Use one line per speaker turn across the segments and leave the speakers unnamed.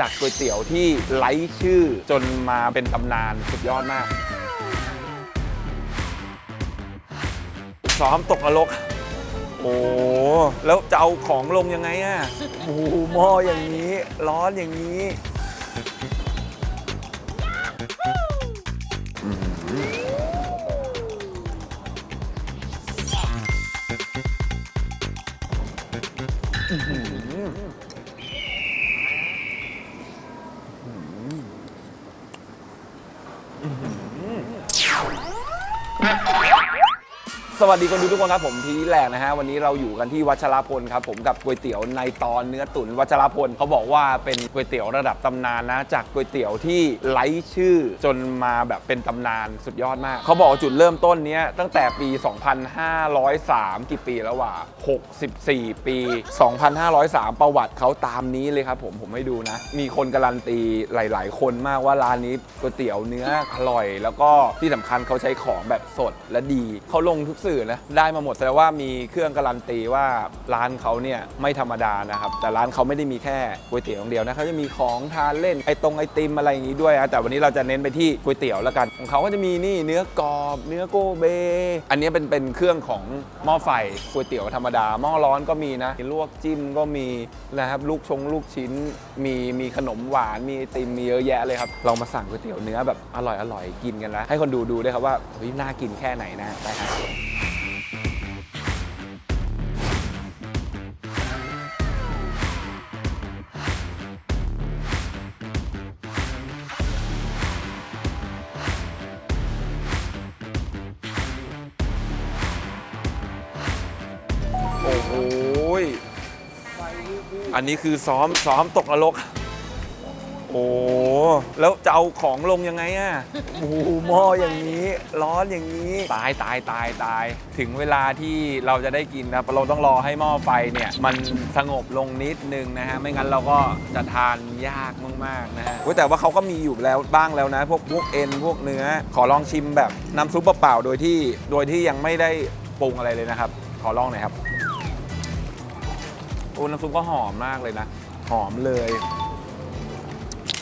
จากก๋วยเตี๋ยวที่ไร้ชื่อจนมาเป็นตำนานสุดยอดมาก ซ้อมตกนรก โอ้แล้วจะเอาของลงยังไงอะโอ้โหหม้ออย่างนี้ ร้อนอย่างนี้ สวัสดีคนดูทุกคนครับผมพีแหลกนะฮะวันนี้เราอยู่กันที่วัชรพลครับผมกับก๋วยเตี๋ยวในตอนเนื้อตุ๋นวัชรพลเขาบอกว่าเป็นก๋วยเตี๋ยวระดับตำนานนะ จากก๋วยเตี๋ยวที่ไร้ชื่อจนมาแบบเป็นตำนานสุดยอดมาก เขาบอกว่าจุดเริ่มต้นเนี้ยตั้งแต่ปี 2503 กี่ปีแล้ววะ64 ปี 2503 ประวัติเขาตามนี้เลยครับผมผมให้ดูนะ มีคนการันตีหลาย ๆ คนมากว่าร้านนี้ก๋วยเตี๋ยวเนื้ออร่อย แล้วก็ที่สำคัญเขาใช้ของแบบสดและดีเขาลงทุกสื่อนะได้มาหมดแสดงว่ามีเครื่องการันตีว่าร้านเขาเนี่ยไม่ธรรมดานะครับแต่ร้านเขาไม่ได้มีแค่ก๋วยเตี๋ยวอย่างเดียวนะเขาจะมีของทานเล่นไอตรงไอติมอะไรอย่างนี้ด้วยนะแต่วันนี้เราจะเน้นไปที่ก๋วยเตี๋ยวแล้วกัน ของเขาก็จะมีนี่เนื้อกรอบ เนื้อโกเบ อันนี้เป็นเป็นเครื่องของหม้อไฟก๋วยเตี๋ยวธรรมดาหม้อร้อนก็มีนะลวกจิ้มก็มีนะครับลูกชงลูกชิ้น มีมีขนมหวานมีไอติมมีเยอะแยะเลยครับลองมาสั่งก๋วยเตี๋ยวเนื้อแบบอร่อยอร่อยกินกันนะให้คนดูดูด้วยครับว่าเฮ้ยน่ากินแค่ไหนนะไปฮะโอันนี้คือซ้อมซ้อมตกนรก โอ้แล้วจะเอาของลงยังไงอะโอ้โหหม้ออย่างนี้ ร้อนอย่างนี้ ตายตายตายตาย ถึงเวลาที่เราจะได้กินนะเราต้องรอให้หม้อไฟเนี่ย มันสงบลงนิดนึงนะฮะ ไม่งั้นเราก็จะทานยากมากๆนะฮะเว้ยแต่ว่าเขาก็มีอยู่แล้วบ้างแล้วนะ พวกพวกเอ็นพวกเนื้อ ขอลองชิมแบบน้ำซุปเปล่าๆโดยที่โดยที่ยังไม่ได้ปรุงอะไรเลยนะครับ ขอลองหน่อยครับ โอ้น้ำซุปก็หอมมากเลยนะ หอมเลย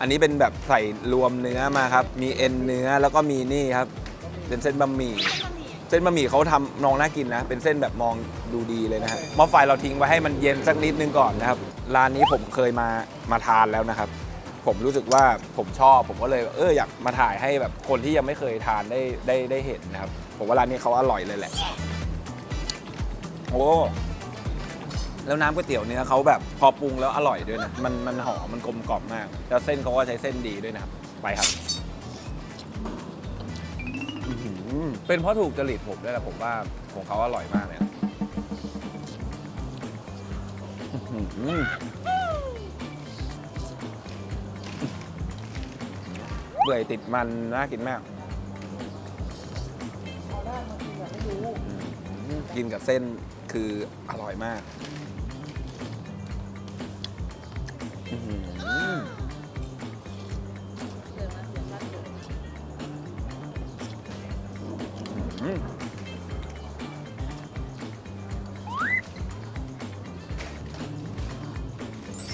อันนี้เป็นแบบใส่รวมเนื้อมาครับ มีเอ็นเนื้อแล้วก็มีนี่ครับ เป็นเส้นบะหมี่ เส้นบะหมี่เขาทำนองน่ากินนะ เป็นเส้นแบบมองดูดีเลยนะฮะหม้อไฟเราทิ้งไว้ให้มันเย็นสักนิดนึงก่อนนะครับ ร้านนี้ผมเคยมามาทานแล้วนะครับ ผมรู้สึกว่าผมชอบ ผมก็เลยเอออยากมาถ่ายให้แบบคนที่ยังไม่เคยทานได้ได้ได้เห็นนะครับ ผมว่าร้านนี้เขาอร่อยเลยแหละ โอ้ แล้วน้ำก๋วยเตี๋ยวเนื้อเขาแบบพอปรุงแล้วอร่อยด้วยนะ มันมันหอมมันกลมกล่อมมาก แล้วเส้นเขาก็ใช้เส้นดีด้วยนะครับ ไปครับอื้อหือเป็นเพราะถูกจริตผมด้วยแหละผมว่าของเขาอร่อยมากเลยนะอื้อหือเปื่อยติดมันน่ากินมากอืมกินกับเส้นคืออร่อยมาก อื้อหืออืม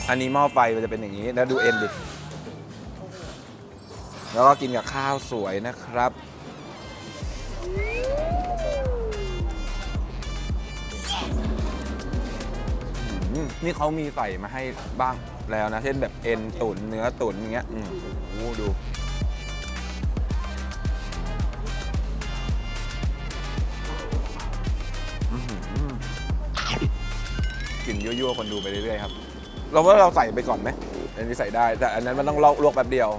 อันนี้หม้อไฟมันจะเป็นอย่างนี้ แล้วดูเอ็นดิ แล้วก็กินกับข้าวสวยนะครับ อืมนี่เขามีใส่มาให้บ้าง แล้วนะ เช่นแบบเอ็นตุ๋นเนื้อตุ๋นอย่างเงี้ยอืมโอ้โหดู อื้อหือกลิ่นยั่วๆคนดูไปเรื่อยๆครับ เราว่าเราใส่ไปก่อนไหมอันนี้ใส่ได้ แต่อันนั้นมันต้องลอกลวกแป๊บเดียว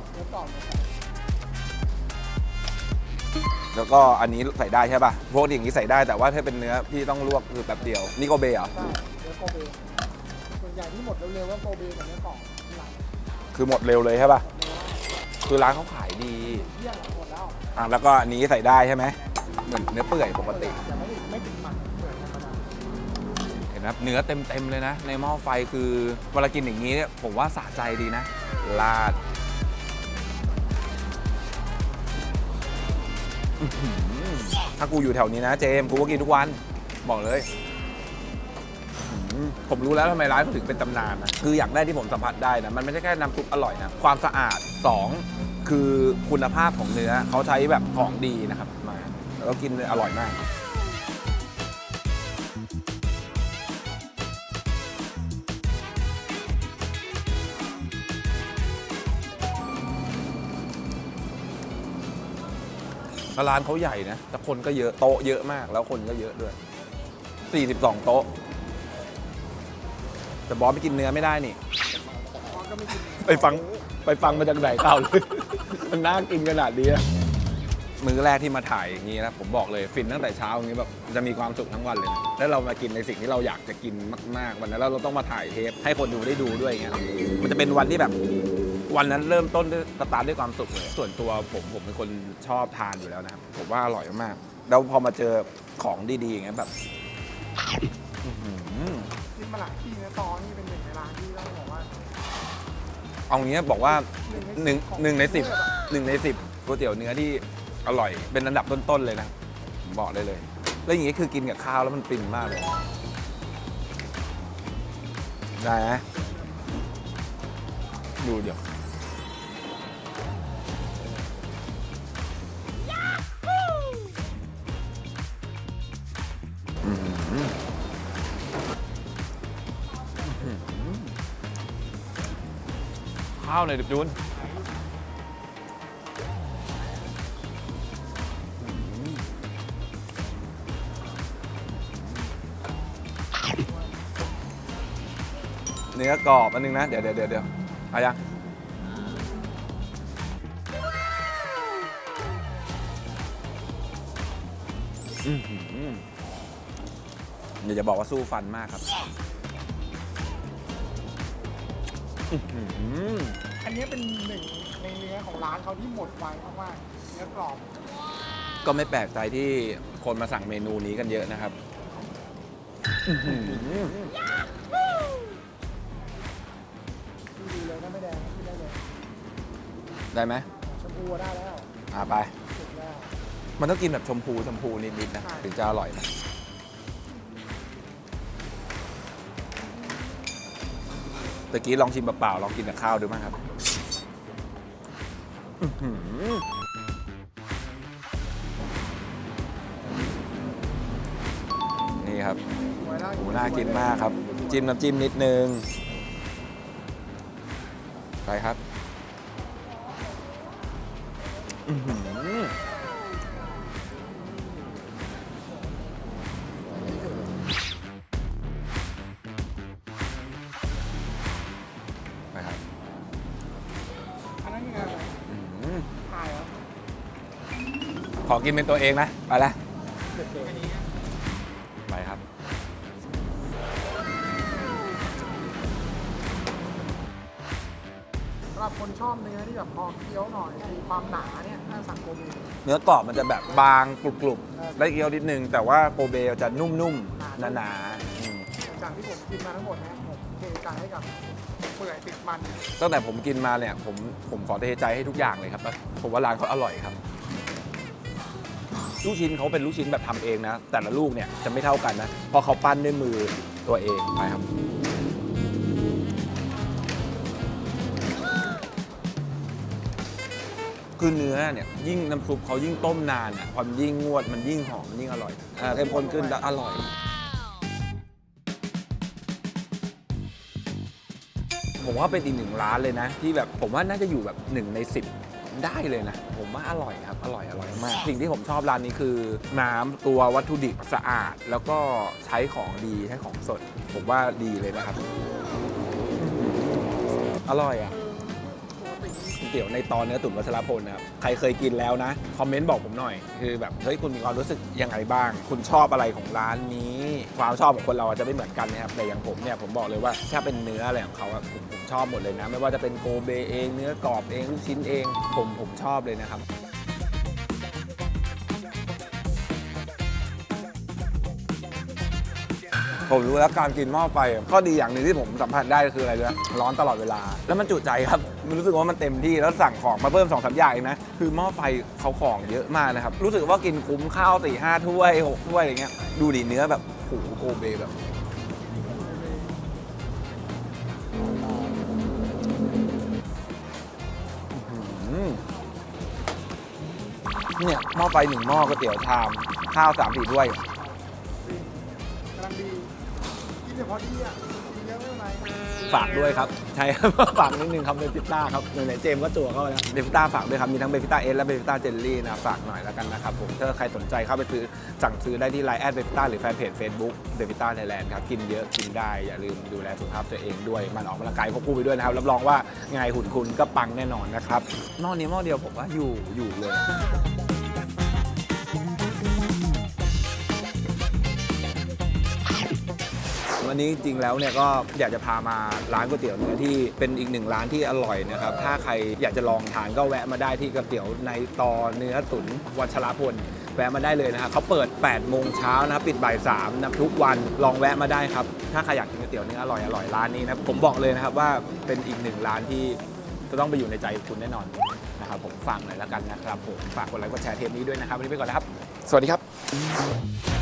แล้วก็อันนี้ใส่ได้ใช่ป่ะพวกอย่างนี้ใส่ได้แต่ว่าถ้าเป็นเนื้อพี่ต้องลวกคือแป๊บเดียว นี่โกเบเหรอ
ใช่เนื้อโกเบ ส่วนใหญ่ที่หมดเร็วๆก็โกเบกับเนื้อกรอบหลัง
คือหมดเร็วเลยใช่ป่ะ คือร้านเขาขายดี
เที่ยงหมดแล้ว
อะแล้วก็อันนี้ใส่ได้ใช่ไหม เหมือนเนื้อเปื่อยปกติ
แต่ไม่ไม่ติดมันเหมือนธรรมดา
เห็นไหมเนื้อเต็มๆเลยนะ ในหม้อไฟคือเวลากินอย่างนี้เนี่ยผมว่าสะใจดีนะลาดอื้อหือถ้ากูอยู่แถวนี้นะเจมส์กูก็กินทุกวัน บอกเลยอื้อหืม ผมรู้แล้วทำไมร้านเขาถึงเป็นตำนานนะคืออย่างแรกที่ผมสัมผัสได้นะมันไม่ใช่แค่น้ำซุปอร่อยนะความสะอาด2คือคุณภาพของเนื้อเขาใช้แบบของดีนะครับมาแล้วก็กินอร่อยมากร้านเขาใหญ่นะแต่คนก็เยอะโต๊ะเยอะมากแล้วคนก็เยอะด้วย 42 โต๊ะ แต่บอสไปกินเนื้อไม่ได้นี่
บอสก็ไม่กิน
ไปฟังไปฟังมาจากไหนเก่าเลยมันน่ากินขนาดนี้อะมื้อแรกที่มาถ่ายอย่างนี้นะผมบอกเลยฟินตั้งแต่เช้าอย่างนี้แบบจะมีความสุขทั้งวันเลยนะแล้วเรามากินในสิ่งที่เราอยากจะกินมากๆวันนั้นแล้วเราต้องมาถ่ายเทปให้คนดูได้ดูด้วยอย่างเงี้ยครับมันจะเป็นวันที่แบบ วันนั้นเริ่มต้นด้วยสตาร์ทด้วยความสุขเลยส่วนตัวผมผมเป็นคนชอบทานอยู่แล้วนะครับผมว่าอร่อยมากๆแล้วพอมาเจอของดีๆอย่างเงี้ยแบบอื้อหือ
กินมาหลายที่นะตอนนี่เป็นหนึ่งในร้านที่ต้องบอกว่า
เอางี้บอกว่าหนึ่ง
ของ
หนึ่งในสิบ
กรุงเทพอะ
หนึ่งในสิบก๋วยเตี๋ยวเนื้อที่อร่อยเป็นอันดับต้นๆเลยนะผมบอกได้เลย แล้วอย่างนี้คือกินกับข้าวแล้วมันฟินมากเลยได้ไหมดูเดี๋ยว ข้าวหน่อยดิบจูนเนื้อกรอบอันนึงนะ เดี๋ยวเดี๋ยวเดี๋ยวเดี๋ยวอายังอื้อหือเดี๋ยวจะบอกว่าสู้ฟันมากครับ อื้อหือ
อันนี้เป็นหนึ่งในเนื้อของร้านเขาที่หมดไวมากๆเนื้อกรอบ
ก็ไม่แปลกใจที่คนมาสั่งเมนูนี้กันเยอะนะครับอื้อหือ
ดูเลยถ้าไม่แดงขึ้นได้เลย
ได้ไหม
ชมพูได้แล้ว
อ่าไป
สุดแล้ว
มันต้องกินแบบชมพูชมพูนิดๆนะ
ใช่
ถึงจะอร่อยนะ ตะกี้ลองชิมเปล่าๆลองกินกับข้าวดูบ้งครับอื้อหือนี่ครับ
สวยได้
น่ากินมากครับ จิ้มน้ำจิ้มนิดนึงไปครับ อื้อหือ ขอกินเป็นตัวเองนะ ไปละ
เด็ดๆอันนี้
ไปครับ
สำหรับคนชอบเนื้อที่แบบพอเคี้ยวหน่อยมีความหนาเนี่ยถ้าสั่งโกเบ
เนื้อกรอบมันจะแบบบางกรุบๆได้เคี้ยวนิดนึง แต่ว่าโกเบจะนุ่มๆหนาๆอืม
จากที่ผมกินมาทั้งหมดนะผมเทใจให้กับเปื่อยติดมัน
ตั้งแต่ผมกินมาเนี่ยผมผมขอเทใจให้ทุกอย่างเลยครับ ผมว่าร้านเขาอร่อยครับ ลูกชิ้นเขาเป็นลูกชิ้นแบบทำเองนะ แต่ละลูกเนี่ยจะไม่เท่ากันนะเพราะเขาปั้นด้วยมือตัวเองไปครับ คือเนื้อเนี่ยยิ่งน้ำซุปเขายิ่งต้มนานอะความยิ่งงวดมันยิ่งหอมมันยิ่งอร่อยอ่าเข้มข้นขึ้นแล้วอร่อย ผมว่าเป็นอีกหนึ่งร้านเลยนะ ที่แบบผมว่าน่าจะอยู่แบบหนึ่งในสิบ ได้เลยนะ ผมว่าอร่อยครับ อร่อยอร่อยมาก สิ่งที่ผมชอบร้านนี้คือ น้ำตัววัตถุดิบสะอาด แล้วก็ใช้ของดีใช้ของสด ผมว่าดีเลยนะครับ อร่อยอะก๋วย เตี๋ยวในตอนเนื้อตุ๋นวัชรพลนะครับใครเคยกินแล้วนะคอมเมนต์บอกผมหน่อย คือแบบเฮ้ยคุณมีความรู้สึกยังไงบ้าง คุณชอบอะไรของร้านนี้ ความชอบของคนเราอาจจะไม่เหมือนกันนะครับแต่อย่างผมเนี่ยผมบอกเลยว่าถ้าเป็นเนื้ออะไรของเขาอะผมผมชอบหมดเลยนะ ไม่ว่าจะเป็นโกเบเอง เนื้อกรอบเองลูกชิ้นเอง ผมผมชอบเลยนะครับผมรู้แล้วการกินหม้อไฟข้อดีอย่างหนึ่งที่ผมสัมผัสได้ก็คืออะไรด้วยร้อนตลอดเวลา แล้วมันจุใจครับ มันรู้สึกว่ามันเต็มที่แล้วสั่งของมาเพิ่ม2อสาอย่างนะ คือหม้อไฟเขาของเยอะมากนะครับ รู้สึกว่ากินคุ้มข้าวสี่ห้าถ้วยหกถ้วยอะไรเงี้ย ดูดิเนื้อแบบโหโกเบแบบเนี่ยหม้อไฟหนึ่งหม้อก๋วยเตี๋ยวชาม ข้าวสามสี่ถ้วย
กำลังดีกินแต่พอดีอะ
ฝากด้วยครับ ใช่ครับ ฝากนิดนึงครับเบฟิต้าครับไหนๆเจมส์ก็จั่วเข้าไปแล้วเบฟิต้าฝากด้วยครับ มีทั้งเบฟิต้าเอสและเบฟิต้าเจลลี่นะฝากหน่อยแล้วกันนะครับผมถ้าใครสนใจเข้าไปซื้อสั่งซื้อได้ที่ไลน์แอดเบฟิต้าหรือแฟนเพจ Facebook เบฟิต้าไทยแลนด์ครับกินเยอะกินได้อย่าลืมดูแลสุขภาพตัวเองด้วยมันออกกำลังกายควบคู่ไปด้วยนะครับรับรองว่าไงหุ่นคุณก็ปังแน่นอนนะครับหม้อนี้หม้อเดียวผมว่าอยู่อยู่เลย วันนี้จริงแล้วเนี่ยก็อยากจะพามาร้านก๋วยเตี๋ยวเนื้อที่เป็นอีกหนึ่งร้านที่อร่อยนะครับ ถ้าใครอยากจะลองทานก็แวะมาได้ที่ก๋วยเตี๋ยวในตอเนื้อตุ๋นวัชรพลแวะมาได้เลยนะครับเขาเปิด 8 โมงเช้านะครับปิดบ่าย3นะทุกวันลองแวะมาได้ครับ ถ้าใครอยากกินก๋วยเตี๋ยวเนื้ออร่อยอร่อยร้านนี้นะผมบอกเลยนะครับว่าเป็นอีกหนึ่งร้านที่จะต้องไปอยู่ในใจคุณแน่นอนนะครับผมฝากหน่อยแล้วกันนะครับผมฝากกดไลค์กดแชร์เทปนี้ด้วยนะครับวันนี้ไปก่อนนะครับ สวัสดีครับ